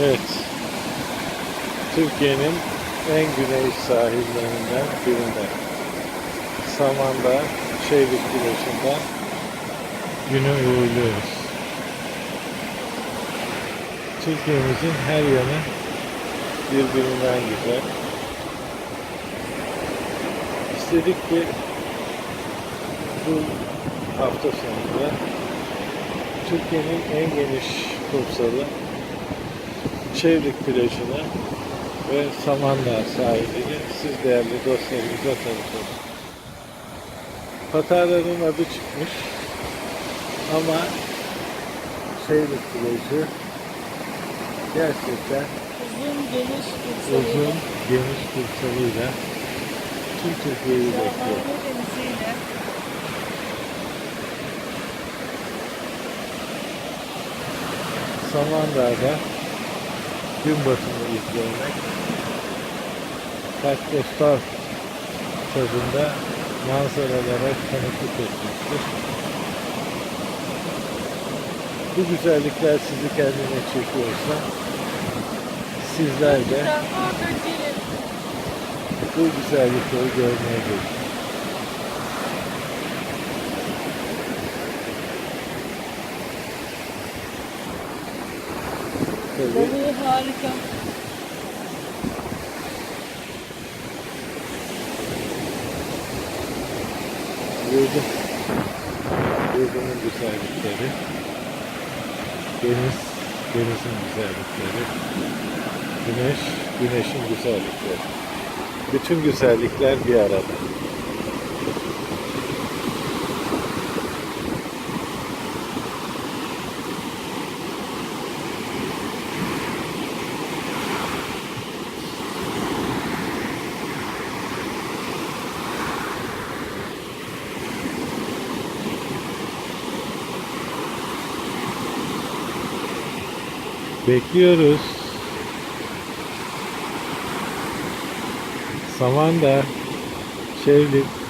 Evet. Türkiye'nin en güney sahillerinden birinde. Samandağ, Şeylik Güneşi'nden günü uğurluyoruz. Türkiye'mizin her yanı birbirinden güzel. İstedik ki bu hafta sonunda Türkiye'nin en geniş kumsalı Çevrik plajını ve Samandağ sahilini siz değerli dostlarımıza tanıtalım. Patarların adı çıkmış ama Çevrik plajı gerçekten Uzun, geniş, kumsalı. uzun, geniş kumsalıyla tüm Türkiye'yi bekliyor. Samandağ'da gün batımı izlemek kartpostal tadında manzaralara tanıklık etmektir. Bu güzellikler sizi kendine çekiyorsa sizler de bu güzellikleri görmeye gelin. Tabii Balığı harika. Yurdum. Yurdumun güzellikleri. Deniz, denizin güzellikleri. Güneş, güneşin güzellikleri. Bütün güzellikler bir arada. Bekliyoruz. Samanda, Şevlik,